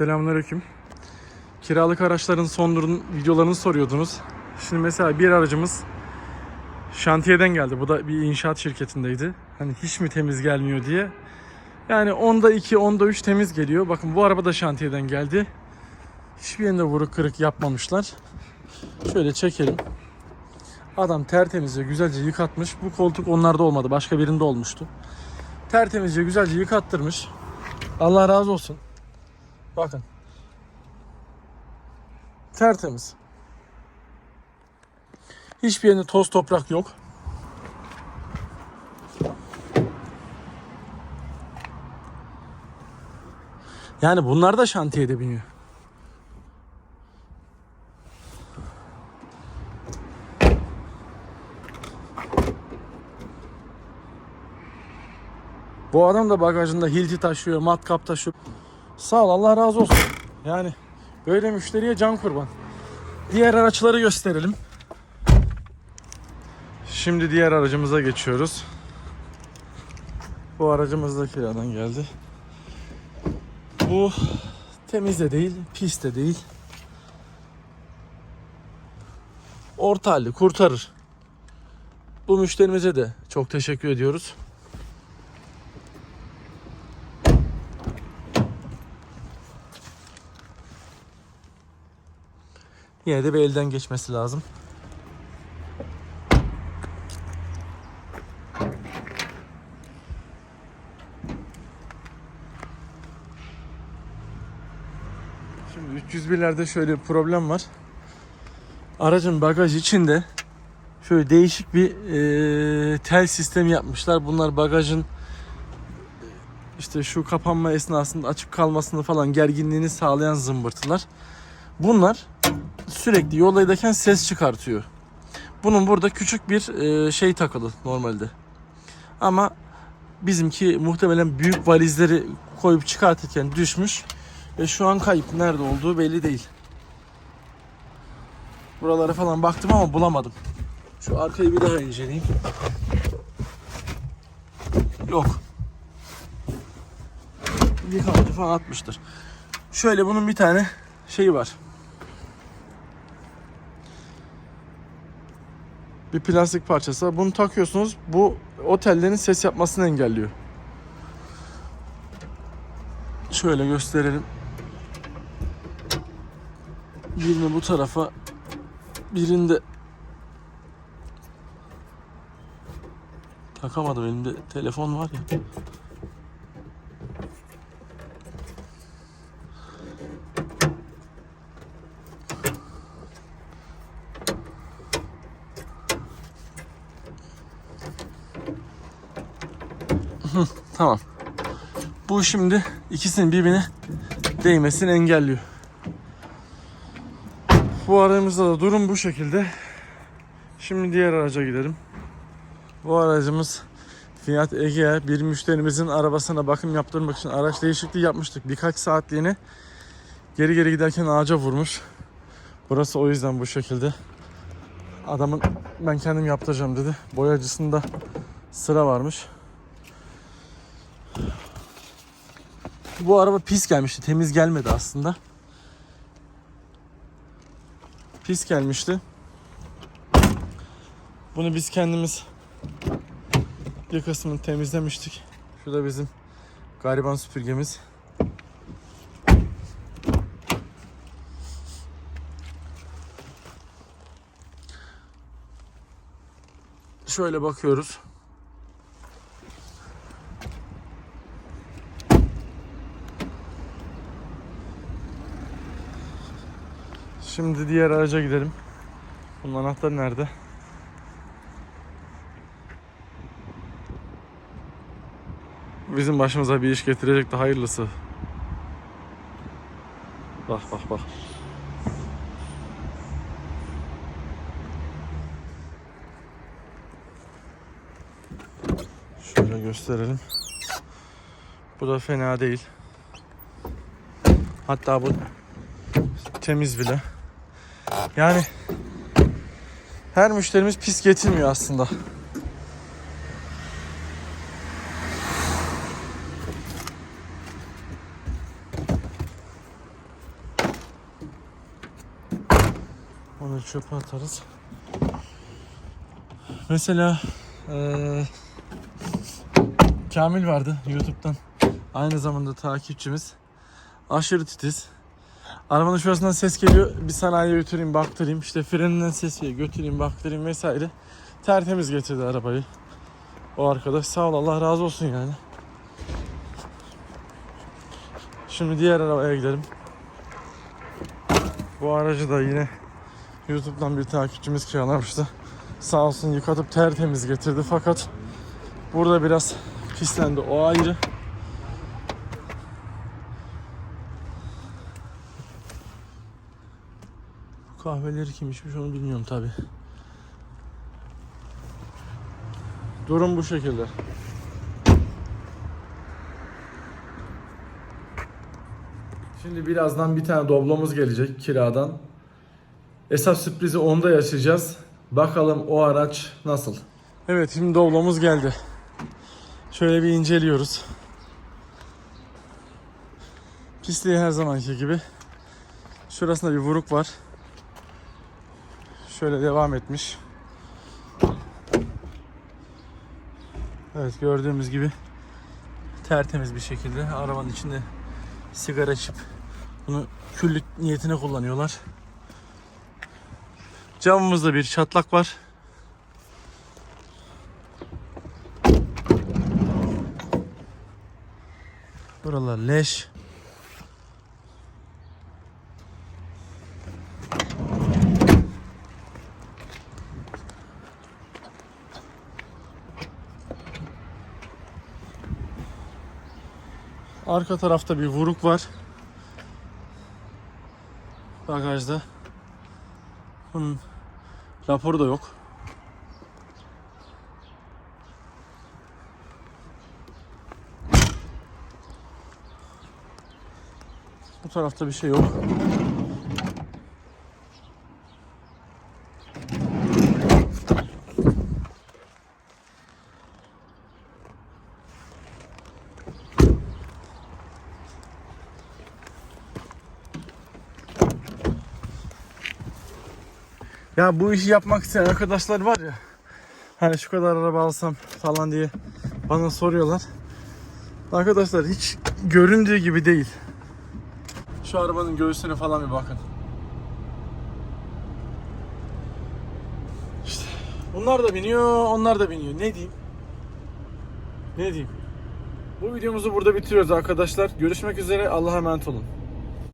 Selamünaleyküm. Kiralık araçların son durum videolarını soruyordunuz. Şimdi mesela bir aracımız şantiyeden geldi. Bu da bir inşaat şirketindeydi. Hani hiç mi temiz gelmiyor diye. Yani onda 2, onda 3 temiz geliyor. Bakın bu araba da şantiyeden geldi. Hiçbir yerinde vuruk kırık yapmamışlar. Şöyle çekelim. Adam tertemizce güzelce yıkatmış. Bu koltuk onlarda olmadı. Başka birinde olmuştu. Tertemizce güzelce yıkattırmış. Allah razı olsun. Bakın. Tertemiz. Hiçbir yerinde toz toprak yok. Yani bunlar da şantiyede biniyor. Bu adam da bagajında hilti taşıyor, matkap taşıyor. Sağ ol Allah razı olsun. Yani böyle müşteriye can kurban. Diğer araçları gösterelim. Şimdi diğer aracımıza geçiyoruz. Bu aracımız da kiradan geldi. Bu temiz de değil, pis de değil. Orta halli kurtarır. Bu müşterimize de çok teşekkür ediyoruz. Yine de bir elden geçmesi lazım. Şimdi 301'lerde şöyle bir problem var. Aracın bagaj içinde şöyle değişik bir eee, tel sistemi yapmışlar. Bunlar bagajın işte şu kapanma esnasında açık kalmasını falan gerginliğini sağlayan zımbırtılar. Bunlar sürekli yoldayken ses çıkartıyor. Bunun burada küçük bir e, şey takılı normalde. Ama bizimki muhtemelen büyük valizleri koyup çıkartırken düşmüş ve şu an kayıp. Nerede olduğu belli değil. Buralara falan baktım ama bulamadım. Şu arkayı bir daha inceleyeyim. Yok. Yıkamacı falan atmıştır. Şöyle bunun bir tane şeyi var. Bir plastik parçası var. Bunu takıyorsunuz. Bu otellerin ses yapmasını engelliyor. Şöyle gösterelim. Birini bu tarafa, birinde takamadım elimde telefon var ya. Tamam. Bu şimdi ikisinin birbirine değmesini engelliyor. Bu aracımızda da durum bu şekilde. Şimdi diğer araca gidelim. Bu aracımız Fiat Egea. Bir müşterimizin arabasına bakım yaptırmak için araç değişikliği yapmıştık. Birkaç saatliğine geri geri giderken ağaca vurmuş. Burası o yüzden bu şekilde. Adamın ben kendim yaptıracağım dedi. Boyacısında sıra varmış. Bu araba pis gelmişti. Temiz gelmedi aslında. Pis gelmişti. Bunu biz kendimiz bir kısmını temizlemiştik. Şu da bizim gariban süpürgemiz. Şöyle bakıyoruz. Şimdi diğer araca gidelim. Bunun anahtarı nerede? Bizim başımıza bir iş getirecek de hayırlısı. Bak bak bak. Şöyle gösterelim. Bu da fena değil. Hatta bu temiz bile. Yani her müşterimiz pis getirmiyor aslında. Onu çöpe atarız. Mesela ee, Kamil vardı YouTube'dan. Aynı zamanda takipçimiz. Aşırı titiz. Arabanın şurasından ses geliyor. Bir sanayiye götüreyim baktırayım. İşte freninden ses geliyor. Götüreyim baktırayım vesaire. Tertemiz getirdi arabayı. O arkadaş sağ ol Allah razı olsun yani. Şimdi diğer arabaya gidelim. Bu aracı da yine YouTube'dan bir takipçimiz kiralamıştı. Sağ olsun yıkatıp tertemiz getirdi fakat burada biraz pislendi o ayrı. Kahveleri kim içmiş onu bilmiyorum tabi. Durum bu şekilde. Şimdi birazdan bir tane doblomuz gelecek kiradan. Esas sürprizi onda yaşayacağız. Bakalım o araç nasıl. Evet şimdi doblomuz geldi. Şöyle bir inceliyoruz. Pisliği her zamanki gibi. Şurasında bir vuruk var. Şöyle devam etmiş. Evet gördüğümüz gibi tertemiz bir şekilde arabanın içinde sigara içip bunu küllük niyetine kullanıyorlar. Camımızda bir çatlak var. Buralar leş. Arka tarafta bir vuruk var. Bagajda. Bunun raporu da yok. Bu tarafta bir şey yok. Ya bu işi yapmak isteyen arkadaşlar var ya. Hani şu kadar araba alsam falan diye bana soruyorlar. Arkadaşlar hiç göründüğü gibi değil. Şu arabanın göğsüne falan bir bakın. İşte bunlar da biniyor, onlar da biniyor. Ne diyeyim? Ne diyeyim? Bu videomuzu burada bitiriyoruz arkadaşlar. Görüşmek üzere. Allah'a emanet olun.